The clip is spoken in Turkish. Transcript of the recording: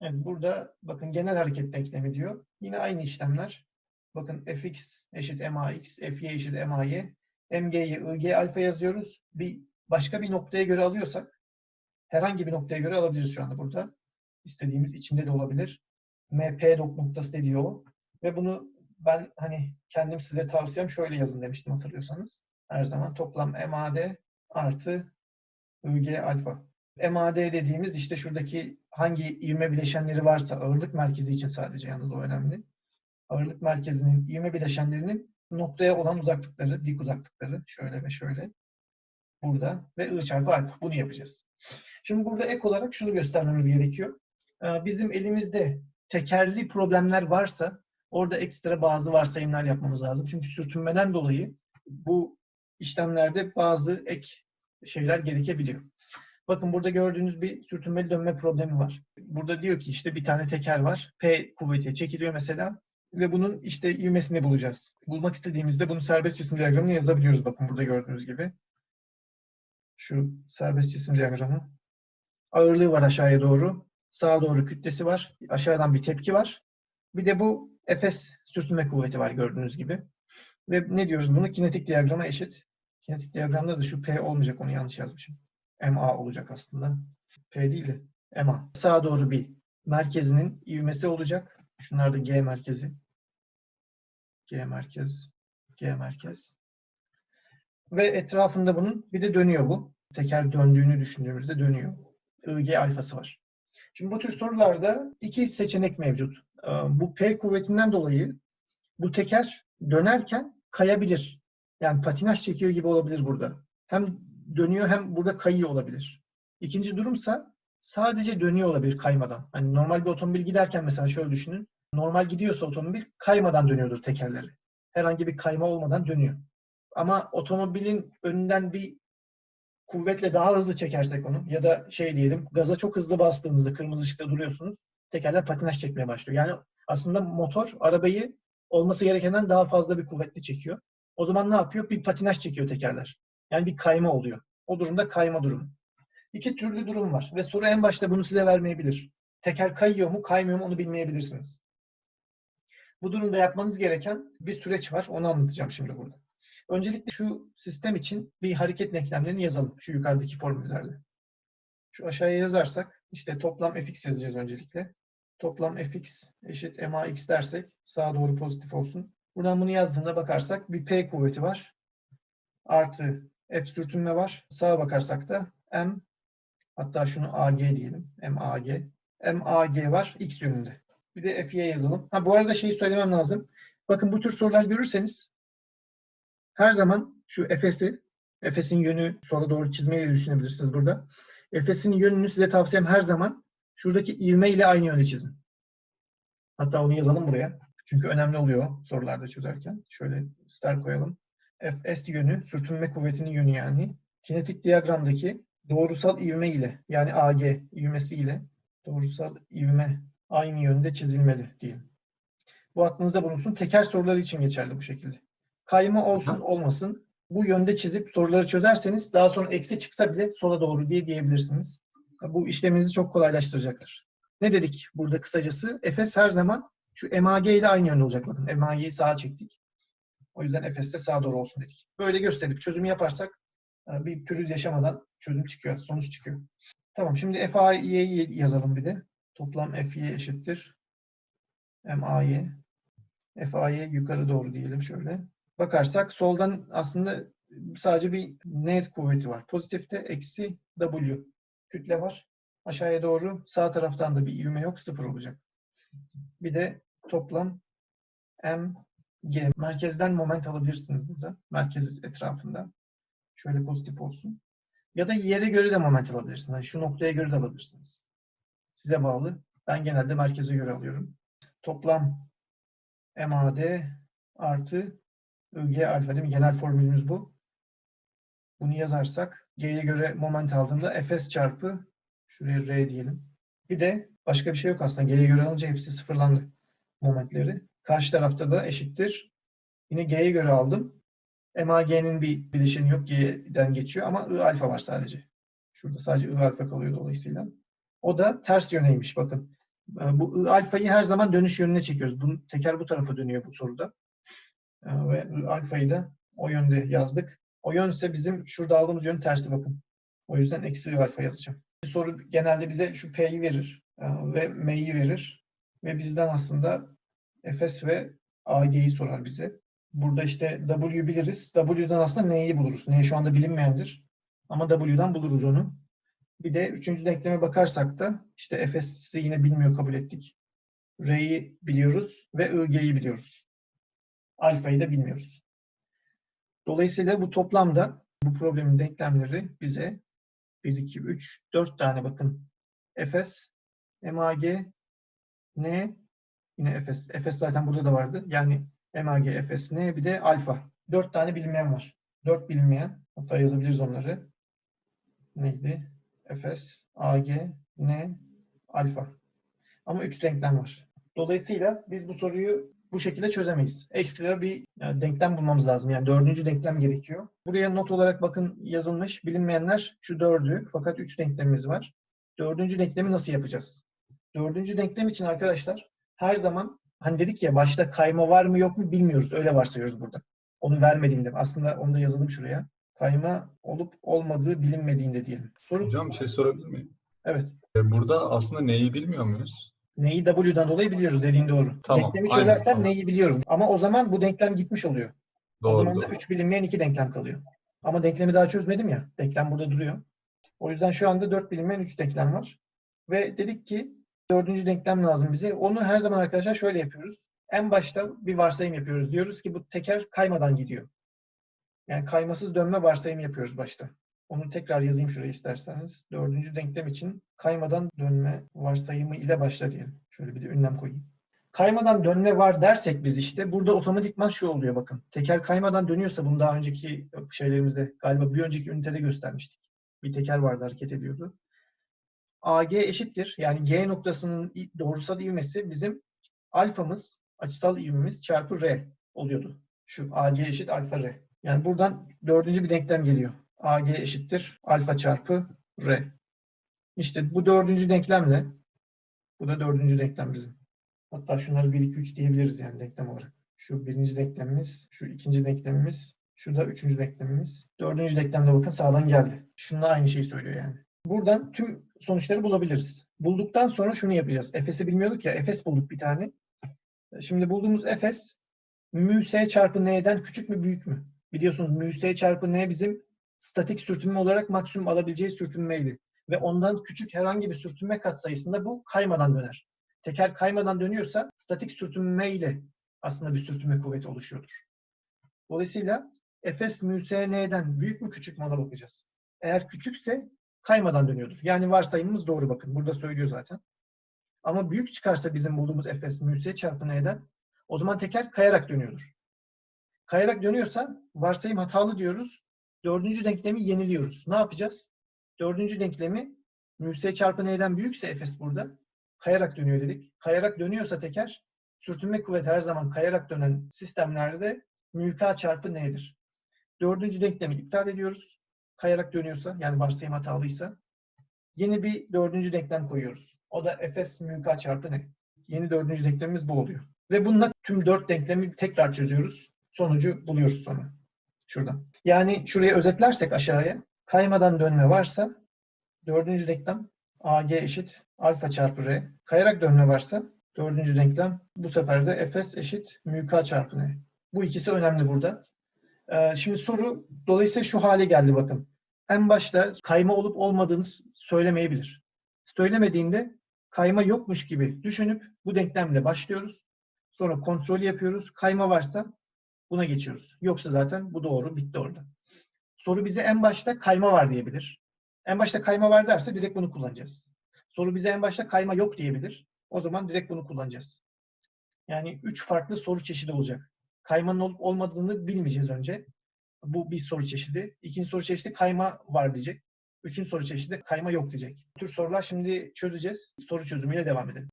Evet, burada bakın genel hareket denklemi diyor. Yine aynı işlemler. Bakın fx eşit max, fy eşit may, mg'yi ig alfa yazıyoruz. Bir başka bir noktaya göre alıyorsak herhangi bir noktaya göre alabiliriz şu anda burada. İstediğimiz içinde de olabilir. mp noktası dediği o. Ve bunu ben hani kendim size tavsiyem şöyle yazın demiştim hatırlıyorsanız. Her zaman toplam MAD artı IG alfa. MAD dediğimiz işte şuradaki hangi ivme bileşenleri varsa ağırlık merkezi için sadece yalnız o önemli. Ağırlık merkezinin ivme bileşenlerinin noktaya olan uzaklıkları, dik uzaklıkları şöyle ve şöyle burada ve I çarpı alfa. Bunu yapacağız. Şimdi burada ek olarak şunu göstermemiz gerekiyor. Ee, Bizim elimizde tekerli problemler varsa orada ekstra bazı varsayımlar yapmamız lazım. Çünkü sürtünmeden dolayı bu işlemlerde bazı ek şeyler gerekebiliyor. Bakın burada gördüğünüz bir sürtünmeli dönme problemi var. Burada diyor ki işte bir tane teker var. P kuvvetiyle çekiliyor mesela. Ve bunun işte ivmesini bulacağız. Bulmak istediğimizde bunu serbest cisim diyagramına yazabiliyoruz. Bakın burada gördüğünüz gibi. Şu serbest cisim diyagramı. Ağırlığı var aşağıya doğru. Sağa doğru kütlesi var. Aşağıdan bir tepki var. Bir de bu Efes sürtünme kuvveti var gördüğünüz gibi. Ve ne diyoruz bunu? Kinetik diyagrama eşit. Kinetik diyagramda da şu P olmayacak onu yanlış yazmışım. MA olacak aslında. P değil de MA. Sağa doğru bir merkezinin ivmesi olacak. Şunlar da G merkezi. G merkez. G merkez. Ve etrafında bunun bir de dönüyor bu. Teker döndüğünü düşündüğümüzde dönüyor. IG alfası var. Şimdi bu tür sorularda iki seçenek mevcut. Ee, Bu P kuvvetinden dolayı bu teker dönerken kayabilir. Yani patinaj çekiyor gibi olabilir burada. Hem dönüyor hem burada kayıyor olabilir. İkinci durumsa sadece dönüyor olabilir kaymadan. Hani normal bir otomobil giderken mesela şöyle düşünün. Normal gidiyorsa otomobil kaymadan dönüyordur tekerleri. Herhangi bir kayma olmadan dönüyor. Ama otomobilin önünden bir kuvvetle daha hızlı çekersek onu ya da şey diyelim gaza çok hızlı bastığınızda kırmızı ışıkta duruyorsunuz tekerler patinaj çekmeye başlıyor. Yani aslında motor arabayı olması gerekenden daha fazla bir kuvvetle çekiyor. O zaman ne yapıyor? Bir patinaj çekiyor tekerler. Yani bir kayma oluyor. O durumda kayma durumu. İki türlü durum var ve soru en başta bunu size vermeyebilir. Teker kayıyor mu, kaymıyor mu onu bilmeyebilirsiniz. Bu durumda yapmanız gereken bir süreç var. Onu anlatacağım şimdi burada. Öncelikle şu sistem için bir hareket denklemlerini yazalım. Şu yukarıdaki formüllerde. Şu aşağıya yazarsak işte toplam fx yazacağız öncelikle. Toplam fx eşit max dersek sağa doğru pozitif olsun. Buradan bunu yazdığında bakarsak bir p kuvveti var. Artı f sürtünme var. Sağa bakarsak da m hatta şunu ag diyelim. mag. mag var x yönünde. Bir de f'ye yazalım. Ha bu arada şeyi söylemem lazım. Bakın bu tür sorular görürseniz her zaman şu Efes'i, Efes'in yönü sola doğru çizmeyi düşünebilirsiniz burada. Efes'in yönünü size tavsiyem her zaman şuradaki ivme ile aynı yönde çizin. Hatta onu yazalım buraya. Çünkü önemli oluyor sorularda çözerken. Şöyle star koyalım. Fs yönü, sürtünme kuvvetinin yönü yani. Kinetik diyagramdaki doğrusal ivme ile yani Ag ivmesi ile doğrusal ivme aynı yönde çizilmeli diyelim. Bu aklınızda bulunsun. Teker soruları için geçerli bu şekilde kayma olsun olmasın bu yönde çizip soruları çözerseniz daha sonra eksi çıksa bile sola doğru diye diyebilirsiniz. Bu işleminizi çok kolaylaştıracaktır. Ne dedik burada kısacası? Efes her zaman şu MAG ile aynı yönde olacak bakın. MAG'yi sağa çektik. O yüzden Efes de sağa doğru olsun dedik. Böyle gösterip çözümü yaparsak e, bir pürüz yaşamadan çözüm çıkıyor, sonuç çıkıyor. Tamam şimdi FA'yi yazalım bir de. Toplam FY eşittir. MAY. FA'ye yukarı doğru diyelim şöyle bakarsak soldan aslında sadece bir net kuvveti var. Pozitifte eksi W kütle var. Aşağıya doğru sağ taraftan da bir ivme yok. Sıfır olacak. Bir de toplam M G. Merkezden moment alabilirsiniz burada. Merkez etrafında. Şöyle pozitif olsun. Ya da yere göre de moment alabilirsiniz. Yani şu noktaya göre de alabilirsiniz. Size bağlı. Ben genelde merkeze göre alıyorum. Toplam MAD artı G alfa değil mi? Genel formülümüz bu. Bunu yazarsak G'ye göre moment aldığımda Fs çarpı şuraya R diyelim. Bir de başka bir şey yok aslında. G'ye göre alınca hepsi sıfırlandı momentleri. Karşı tarafta da eşittir. Yine G'ye göre aldım. MAG'nin bir bileşeni yok. G'den geçiyor ama I alfa var sadece. Şurada sadece I alfa kalıyor dolayısıyla. O da ters yöneymiş bakın. E, Bu I alfayı her zaman dönüş yönüne çekiyoruz. Bunu, teker bu tarafa dönüyor bu soruda. E, Ve I alfayı da o yönde yazdık. O yön ise bizim şurada aldığımız yönün tersi bakın. O yüzden eksi I alfa yazacağım. Bu soru genelde bize şu P'yi verir e, ve M'yi verir. Ve bizden aslında Fs ve AG'yi sorar bize. Burada işte W biliriz. W'dan aslında N'yi buluruz. N şu anda bilinmeyendir. Ama W'dan buluruz onu. Bir de üçüncü denkleme bakarsak da işte Fs'i yine bilmiyor kabul ettik. R'yi biliyoruz ve IG'yi biliyoruz. Alfa'yı da bilmiyoruz. Dolayısıyla bu toplamda bu problemin denklemleri bize 1, 2, 3, 4 tane bakın. Fs, MAG, N, yine Fs. Fs zaten burada da vardı. Yani MAG, Fs, N bir de alfa. 4 tane bilinmeyen var. 4 bilinmeyen. Hatta yazabiliriz onları. Neydi? Fs, Ag, N, alfa. Ama 3 denklem var. Dolayısıyla biz bu soruyu bu şekilde çözemeyiz. Ekstra bir yani denklem bulmamız lazım. Yani dördüncü denklem gerekiyor. Buraya not olarak bakın yazılmış. Bilinmeyenler şu dördü. Fakat üç denklemimiz var. Dördüncü denklemi nasıl yapacağız? Dördüncü denklem için arkadaşlar her zaman hani dedik ya başta kayma var mı yok mu bilmiyoruz. Öyle varsayıyoruz burada. Onu vermediğinde. Aslında onu da yazalım şuraya. Kayma olup olmadığı bilinmediğinde diyelim. Soru Hocam bir şey sorabilir miyim? evet. E, Burada aslında neyi bilmiyor muyuz? Neyi W'dan dolayı biliyoruz dediğin doğru. Tamam, Denklemi aynen, çözersem tamam. neyi biliyorum. Ama o zaman bu denklem gitmiş oluyor. o Doğru zaman da doğru. 3 bilinmeyen 2 denklem kalıyor. Ama denklemi daha çözmedim ya. Denklem burada duruyor. O yüzden şu anda 4 bilinmeyen 3 denklem var. Ve dedik ki dördüncü denklem lazım bize. Onu her zaman arkadaşlar şöyle yapıyoruz. En başta bir varsayım yapıyoruz. Diyoruz ki bu teker kaymadan gidiyor. Yani kaymasız dönme varsayımı yapıyoruz başta. Onu tekrar yazayım şuraya isterseniz. Dördüncü denklem için kaymadan dönme varsayımı ile başlar diyelim. Şöyle bir de ünlem koyayım. Kaymadan dönme var dersek biz işte burada otomatikman şu oluyor bakın. Teker kaymadan dönüyorsa bunu daha önceki şeylerimizde galiba bir önceki ünitede göstermiştik. Bir teker vardı hareket ediyordu. AG eşittir. Yani G noktasının doğrusal ivmesi bizim alfamız, açısal ivmemiz çarpı R oluyordu. Şu AG eşit alfa R. Yani buradan dördüncü bir denklem geliyor. AG eşittir alfa çarpı R. İşte bu dördüncü denklemle bu da dördüncü denklem bizim. Hatta şunları 1, 2, 3 diyebiliriz yani denklem olarak. Şu birinci denklemimiz, şu ikinci denklemimiz, şu da üçüncü denklemimiz. Dördüncü denklemde bakın sağdan geldi. Şununla aynı şeyi söylüyor yani. Buradan tüm sonuçları bulabiliriz. Bulduktan sonra şunu yapacağız. Efes'i bilmiyorduk ya. Efes bulduk bir tane. Şimdi bulduğumuz Efes mü s çarpı n'den küçük mü büyük mü? Biliyorsunuz mü s çarpı n bizim statik sürtünme olarak maksimum alabileceği sürtünmeydi. Ve ondan küçük herhangi bir sürtünme katsayısında bu kaymadan döner. Teker kaymadan dönüyorsa statik sürtünme ile aslında bir sürtünme kuvveti oluşuyordur. Dolayısıyla Efes mü s n'den büyük mü küçük mü ona bakacağız. Eğer küçükse kaymadan dönüyordur. Yani varsayımımız doğru bakın. Burada söylüyor zaten. Ama büyük çıkarsa bizim bulduğumuz Fs mü s çarpı n'den o zaman teker kayarak dönüyordur. Kayarak dönüyorsa varsayım hatalı diyoruz. Dördüncü denklemi yeniliyoruz. Ne yapacağız? Dördüncü denklemi mü s çarpı n'den büyükse Fs burada. Kayarak dönüyor dedik. Kayarak dönüyorsa teker sürtünme kuvveti her zaman kayarak dönen sistemlerde mü k çarpı n'dir. Dördüncü denklemi iptal ediyoruz. Kayarak dönüyorsa yani varsayım hatalıysa yeni bir dördüncü denklem koyuyoruz. O da Fs mü k çarpı n. Yeni dördüncü denklemimiz bu oluyor. Ve bununla tüm dört denklemi tekrar çözüyoruz. Sonucu buluyoruz sonra. Şuradan. Yani şuraya özetlersek aşağıya kaymadan dönme varsa dördüncü denklem AG eşit alfa çarpı R. Kayarak dönme varsa dördüncü denklem bu sefer de Fs eşit mü k çarpı n. Bu ikisi önemli burada. Ee, şimdi soru dolayısıyla şu hale geldi bakın. En başta kayma olup olmadığını söylemeyebilir. Söylemediğinde kayma yokmuş gibi düşünüp bu denklemle başlıyoruz. Sonra kontrol yapıyoruz. Kayma varsa buna geçiyoruz. Yoksa zaten bu doğru, bitti orada. Soru bize en başta kayma var diyebilir. En başta kayma var derse direkt bunu kullanacağız. Soru bize en başta kayma yok diyebilir. O zaman direkt bunu kullanacağız. Yani üç farklı soru çeşidi olacak. Kaymanın olup olmadığını bilmeyeceğiz önce. Bu bir soru çeşidi. İkinci soru çeşidi kayma var diyecek. Üçüncü soru çeşidi kayma yok diyecek. Bu tür sorular şimdi çözeceğiz. Soru çözümüyle devam edelim.